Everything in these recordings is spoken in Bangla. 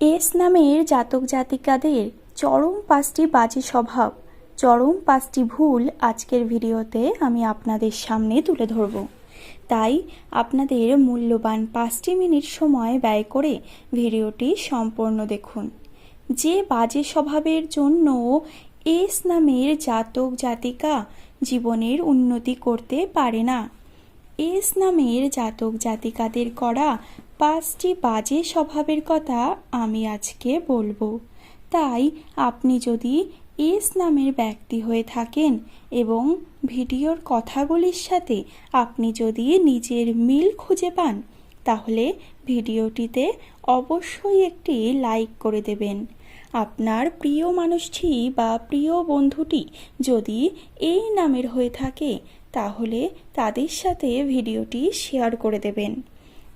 এস নামের জাতক জাতিকাদের চরম পাঁচটি বাজে স্বভাব, চরম পাঁচটি ভুল আজকের ভিডিওতে আমি আপনাদের সামনে তুলে ধরব। তাই আপনাদের মূল্যবান পাঁচটি মিনিট সময় ব্যয় করে ভিডিওটি সম্পূর্ণ দেখুন। যে বাজে স্বভাবের জন্য এস নামের জাতক জাতিকা জীবনের উন্নতি করতে পারে না এস নামের জাতক জাতিকাদের করা পাঁচটি বাজে স্বভাবের কথা আমি আজকে বলব। তাই আপনি যদি এস নামের ব্যক্তি হয়ে থাকেন এবং ভিডিওর কথাগুলির সাথে আপনি যদি নিজের মিল খুঁজে পান, তাহলে ভিডিওটিতে অবশ্যই একটি লাইক করে দেবেন। আপনার প্রিয় মানুষটি বা প্রিয় বন্ধুটি যদি এই নামের হয়ে থাকে, তাহলে তাদের সাথে ভিডিওটি শেয়ার করে দেবেন।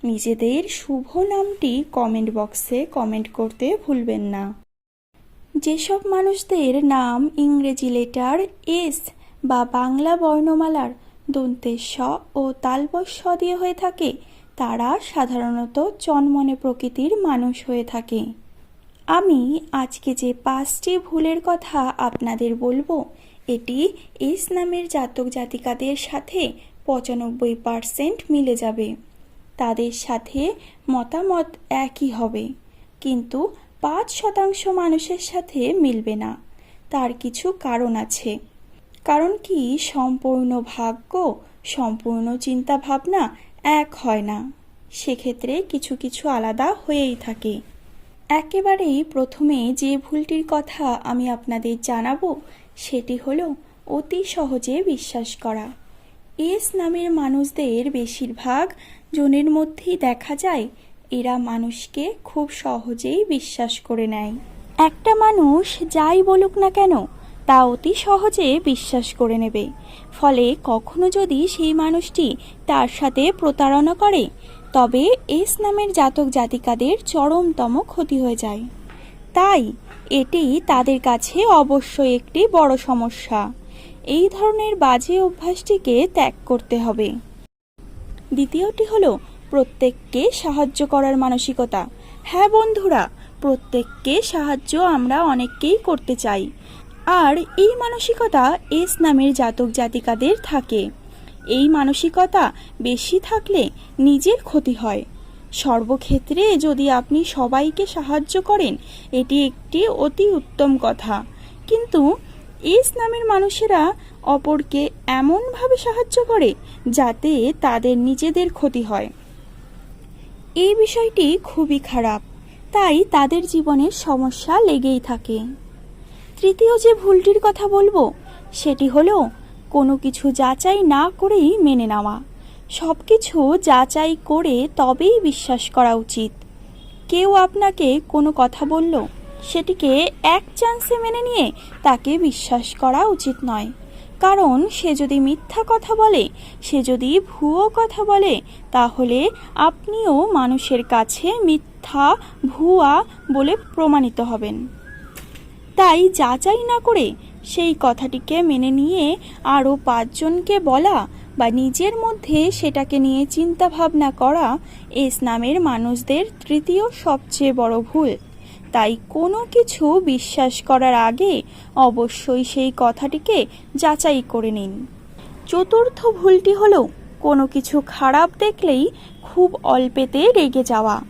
নিজেদের শুভ নামটি কমেন্ট বক্সে কমেন্ট করতে ভুলবেন না। যেসব মানুষদের নাম ইংরেজি লেটার এস বা বাংলা বর্ণমালার দন্তের স ও তালবস দিয়ে হয়ে থাকে, তারা সাধারণত চনমনে প্রকৃতির মানুষ হয়ে থাকে। আমি আজকে যে পাঁচটি ভুলের কথা আপনাদের বলব, এটি এস নামের জাতক জাতিকাদের সাথে পঁচানব্বই পার্সেন্ট মিলে যাবে। তাদের সাথে মতামত একই হবে, কিন্তু পাঁচ শতাংশ মানুষের সাথে মিলবে না। তার কিছু কারণ আছে। কারণ কি? সম্পূর্ণ ভাগ্য, সম্পূর্ণ চিন্তা ভাবনা এক হয় না। সেক্ষেত্রে কিছু কিছু আলাদা হয়েই থাকে। একেবারেই প্রথমে যে ভুলটির কথা আমি আপনাদের জানাব, সেটি হলো অতি সহজে বিশ্বাস করা। এস নামের মানুষদের বেশিরভাগ জনের মধ্যেই দেখা যায়, এরা মানুষকে খুব সহজেই বিশ্বাস করে নেয়। একটা মানুষ যাই বলুক না কেন, তা অতি সহজে বিশ্বাস করে নেবে। ফলে কখনো যদি সেই মানুষটি তার সাথে প্রতারণা করে তবে এস নামের জাতক জাতিকাদের চরমতম ক্ষতি হয়ে যায়। তাই এটি তাদের কাছে অবশ্যই একটি বড় সমস্যা। এই ধরনের বাজে অভ্যাসটিকে ত্যাগ করতে হবে। দ্বিতীয়টি হলো প্রত্যেককে সাহায্য করার মানসিকতা। হ্যাঁ বন্ধুরা, প্রত্যেককে সাহায্য আমরা অনেককেই করতে চাই। আর এই মানসিকতা এস নামের জাতক জাতিকাদের থাকে। এই মানসিকতা বেশি থাকলে নিজের ক্ষতি হয়। সর্বক্ষেত্রে যদি আপনি সবাইকে সাহায্য করেন, এটি একটি অতি উত্তম কথা। কিন্তু এস নামের মানুষেরা অপরকে এমনভাবে সাহায্য করে যাতে তাদের নিজেদের ক্ষতি হয়। এই বিষয়টি খুবই খারাপ, তাই তাদের জীবনে সমস্যা লেগেই থাকে। তৃতীয় যে ভুলটির কথা বলব, সেটি হলো কোনো কিছু যাচাই না করেই মেনে নেওয়া। সব কিছু যাচাই করে তবেই বিশ্বাস করা উচিত। কেউ আপনাকে কোনো কথা বলল, সেটিকে এক চান্সে মেনে নিয়ে তাকে বিশ্বাস করা উচিত নয়। কারণ সে যদি মিথ্যা কথা বলে, সে যদি ভুয়ো কথা বলে, তাহলে আপনিও মানুষের কাছে মিথ্যা, ভুয়া বলে প্রমাণিত হবেন। তাই যাচাই না করে সেই কথাটিকে মেনে নিয়ে আরও পাঁচজনকে বলা বা নিজের মধ্যে সেটাকে নিয়ে চিন্তা ভাবনা করা এস নামের মানুষদের তৃতীয় সবচেয়ে বড় ভুল। তাই কোনো কিছু বিশ্বাস করার আগে অবশ্যই সেই কথাটিকে যাচাই করে নিন। চতুর্থ ভুলটি হলো, কোনো কিছু খারাপ দেখলেই খুব অল্পেতে রেগে যাওয়া।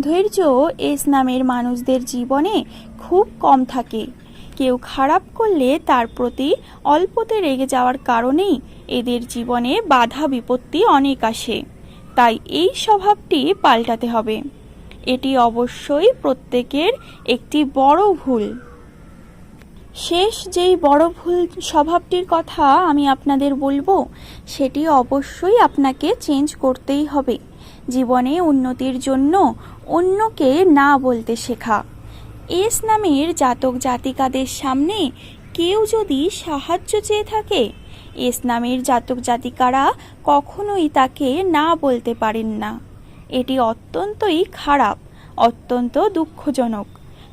ধৈর্য এস নামের মানুষদের জীবনে খুব কম থাকে। কেউ খারাপ করলে তার প্রতি অল্পতে রেগে যাওয়ার কারণেই এদের জীবনে বাধা বিপত্তি অনেক আসে। তাই এই স্বভাবটি পাল্টাতে হবে। এটি অবশ্যই প্রত্যেকের একটি বড় ভুল। শেষ যেই বড় ভুল স্বভাবটির কথা আমি আপনাদের বলব, সেটি অবশ্যই আপনাকে চেঞ্জ করতেই হবে। জীবনে উন্নতির জন্য অন্যকে না বলতে শেখা। এস নামের জাতক জাতিকাদের সামনে কেউ যদি সাহায্য চেয়ে থাকে, এস নামের জাতক জাতিকারা কখনোই তাকে না বলতে পারেন না। এটি অত্যন্তই খারাপ, অত্যন্ত দুঃখজনক।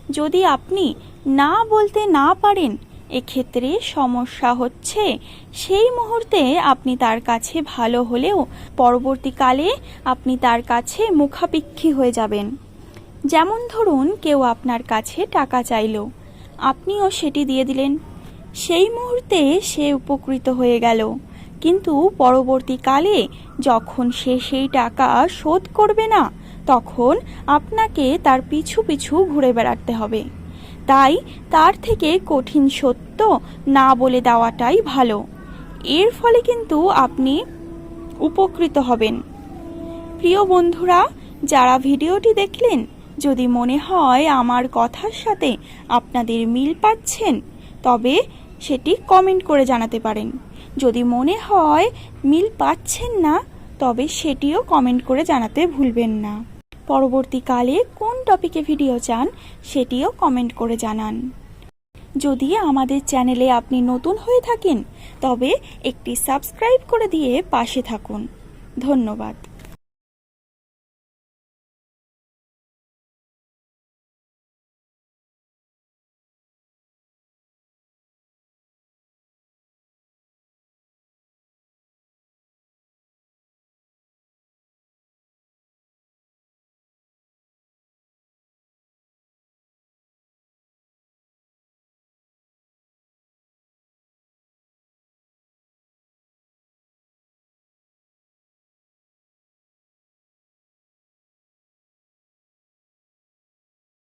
যদি আপনি না বলতে না পারেন, এক্ষেত্রে সমস্যা হচ্ছে সেই মুহূর্তে আপনি তার কাছে ভালো হলেও পরবর্তীকালে আপনি তার কাছে মুখাপেক্ষী হয়ে যাবেন। যেমন ধরুন কেউ আপনার কাছে টাকা চাইলো, আপনিও সেটি দিয়ে দিলেন। সেই মুহূর্তে সে উপকৃত হয়ে গেল। কিন্তু পরবর্তীকালে যখন সে সেই টাকা শোধ করবে না, তখন আপনাকে তার পিছু পিছু ঘুরে বেড়াতে হবে। তাই তার থেকে কঠিন সত্য না বলে দেওয়াটাই ভালো। এর ফলে কিন্তু আপনি উপকৃত হবেন। প্রিয় বন্ধুরা, যারা ভিডিওটি দেখলেন যদি মনে হয় আমার কথার সাথে আপনাদের মিল পাচ্ছেন, তবে সেটি কমেন্ট করে জানাতে পারেন। যদি মনে হয় মিল পাচ্ছেন না, তবে সেটিও কমেন্ট করে জানাতে ভুলবেন না। পরবর্তীকালে কোন টপিকে ভিডিও চান, সেটিও কমেন্ট করে জানান। যদি আমাদের চ্যানেলে আপনি নতুন হয়ে থাকেন, তবে একটি সাবস্ক্রাইব করে দিয়ে পাশে থাকুন। ধন্যবাদ।